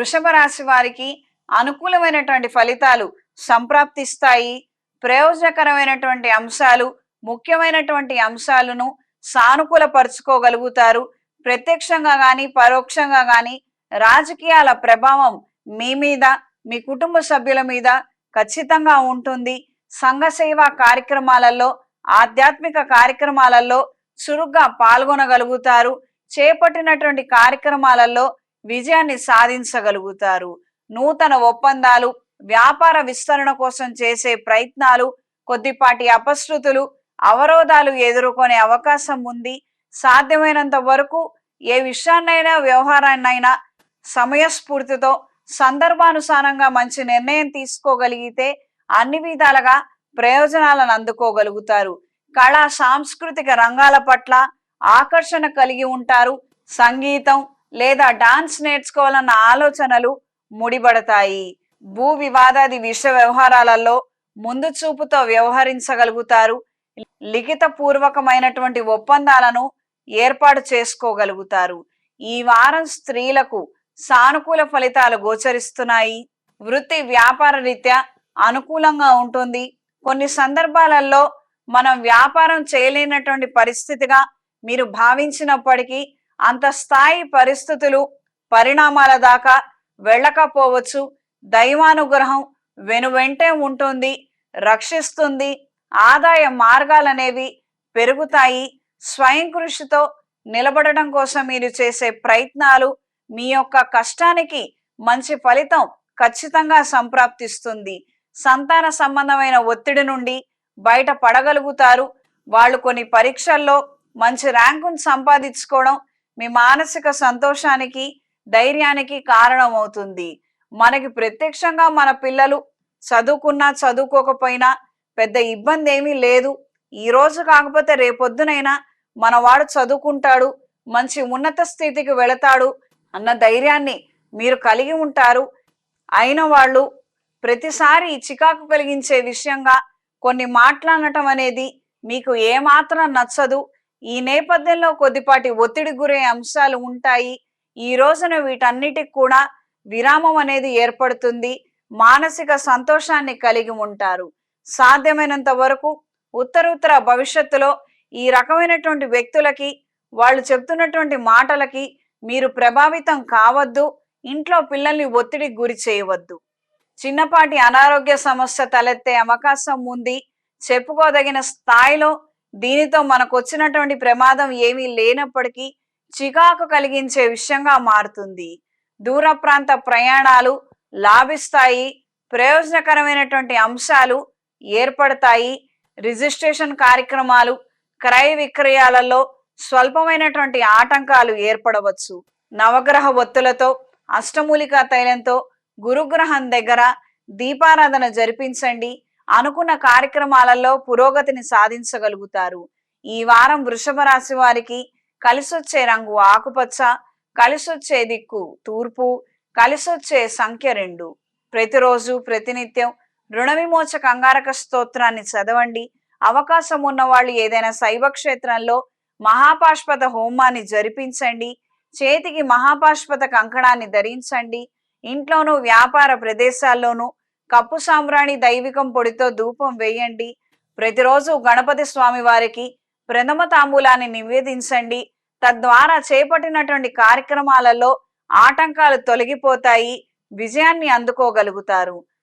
వృషభ రాశి వారికి అనుకూలమైనటువంటి ఫలితాలు సంప్రాప్తిస్తాయి. ప్రయోజనకరమైనటువంటి అంశాలు ముఖ్యమైనటువంటి అంశాలను సానుకూలపరుచుకోగలుగుతారు. ప్రత్యక్షంగా కానీ పరోక్షంగా కానీ రాజకీయాల ప్రభావం మీ మీద మీ కుటుంబ సభ్యుల మీద ఖచ్చితంగా ఉంటుంది. సంఘ సేవా కార్యక్రమాలలో ఆధ్యాత్మిక కార్యక్రమాలలో చురుగ్గా పాల్గొనగలుగుతారు. చేపట్టినటువంటి కార్యక్రమాలలో విజయాన్ని సాధించగలుగుతారు. నూతన ఒప్పందాలు వ్యాపార విస్తరణ కోసం చేసే ప్రయత్నాలు కొద్దిపాటి అపశృతులు అవరోధాలు ఎదుర్కొనే అవకాశం ఉంది. సాధ్యమైనంత వరకు ఏ విషయాన్నైనా వ్యవహారాన్నైనా సమయస్ఫూర్తితో సందర్భానుసారంగా మంచి నిర్ణయం తీసుకోగలిగితే అన్ని విధాలుగా ప్రయోజనాలను అందుకోగలుగుతారు. కళా సాంస్కృతిక రంగాల పట్ల ఆకర్షణ కలిగి ఉంటారు. సంగీతం లేదా డాన్స్ నేర్చుకోవాలన్న ఆలోచనలు ముడిపడతాయి. భూ వివాదాది విష వ్యవహారాలలో ముందు చూపుతో వ్యవహరించగలుగుతారు. లిఖిత పూర్వకమైనటువంటి ఒప్పందాలను ఏర్పాటు చేసుకోగలుగుతారు. ఈ వారం స్త్రీలకు సానుకూల ఫలితాలు గోచరిస్తున్నాయి. వృత్తి వ్యాపార రీత్యా అనుకూలంగా ఉంటుంది. కొన్ని సందర్భాలలో మనం వ్యాపారం చేయలేనటువంటి పరిస్థితిగా మీరు భావించినప్పటికీ అంత స్థాయి పరిస్థితులు పరిణామాల దాకా వెళ్ళకపోవచ్చు. దైవానుగ్రహం వెనువెంటే ఉంటుంది. రక్షిస్తుంది. ఆదాయ మార్గాలనేవి పెరుగుతాయి. స్వయం కృషితో నిలబడడం కోసం మీరు చేసే ప్రయత్నాలు మీ యొక్క కష్టానికి మంచి ఫలితం ఖచ్చితంగా సంప్రాప్తిస్తుంది. సంతాన సంబంధమైన ఒత్తిడి నుండి బయట పడగలుగుతారు వాళ్ళు కొన్ని పరీక్షల్లో మంచి ర్యాంకును సంపాదించుకోవడం మీ మానసిక సంతోషానికి ధైర్యానికి కారణం అవుతుంది మనకి ప్రత్యక్షంగా మన పిల్లలు చదువుకున్నా చదువుకోకపోయినా పెద్ద ఇబ్బంది ఏమీ లేదు. ఈ రోజు కాకపోతే రేపొద్దునైనా మనవాడు చదువుకుంటాడు మంచి ఉన్నత స్థితికి వెళతాడు అన్న ధైర్యాన్ని మీరు కలిగి ఉంటారు. అయిన వాళ్ళు ప్రతిసారి చికాకు కలిగించే విషయంగా కొన్ని మాట్లాడటం అనేది మీకు ఏమాత్రం నచ్చదు. ఈ నేపథ్యంలో కొద్దిపాటి ఒత్తిడి గురే అంశాలు ఉంటాయి. ఈ రోజున వీటన్నిటికి కూడా విరామం అనేది ఏర్పడుతుంది. మానసిక సంతోషాన్ని కలిగి ఉంటారు. సాధ్యమైనంత వరకు ఉత్తరోత్తర భవిష్యత్తులో ఈ రకమైనటువంటి వ్యక్తులకి వాళ్ళు చెప్తున్నటువంటి మాటలకి మీరు ప్రభావితం కావద్దు. ఇంట్లో పిల్లల్ని ఒత్తిడికి గురి చేయవద్దు. చిన్నపాటి అనారోగ్య సమస్య తలెత్తే అవకాశం ఉంది. చెప్పుకోదగిన స్థాయిలో దీనితో మనకు వచ్చినటువంటి ప్రమాదం ఏమీ లేనప్పటికీ చికాకు కలిగించే విషయంగా మారుతుంది. దూర ప్రాంత ప్రయాణాలు లాభిస్తాయి. ప్రయోజనకరమైనటువంటి అంశాలు ఏర్పడతాయి. రిజిస్ట్రేషన్ కార్యక్రమాలు క్రయ విక్రయాలలో స్వల్పమైనటువంటి ఆటంకాలు ఏర్పడవచ్చు. నవగ్రహ ఒత్తులతో అష్టమూలికా తైలంతో గురుగ్రహం దగ్గర దీపారాధన జరిపించండి. అనుకున్న కార్యక్రమాలలో పురోగతిని సాధించగలుగుతారు. ఈ వారం వృషభ రాశి వారికి కలిసొచ్చే రంగు ఆకుపచ్చ కలిసొచ్చే దిక్కు తూర్పు కలిసొచ్చే సంఖ్య రెండు. ప్రతిరోజు ప్రతినిత్యం రుణ విమోచ అంగారక స్తోత్రాన్ని చదవండి. అవకాశం ఉన్న వాళ్ళు ఏదైనా శైవ క్షేత్రంలో మహాపాష్పత హోమాన్ని జరిపించండి. చేతికి మహాపాష్పత కంకణాన్ని ధరించండి. ఇంట్లోనూ వ్యాపార ప్రదేశాల్లోనూ కప్పు సాంబ్రాణి దైవికం పొడితో ధూపం వేయండి. ప్రతిరోజు గణపతి స్వామి వారికి ప్రథమ తాంబూలాన్ని నివేదించండి. తద్వారా చేపట్టినటువంటి కార్యక్రమాలలో ఆటంకాలు తొలగిపోతాయి. విజయాన్ని అందుకోగలుగుతారు.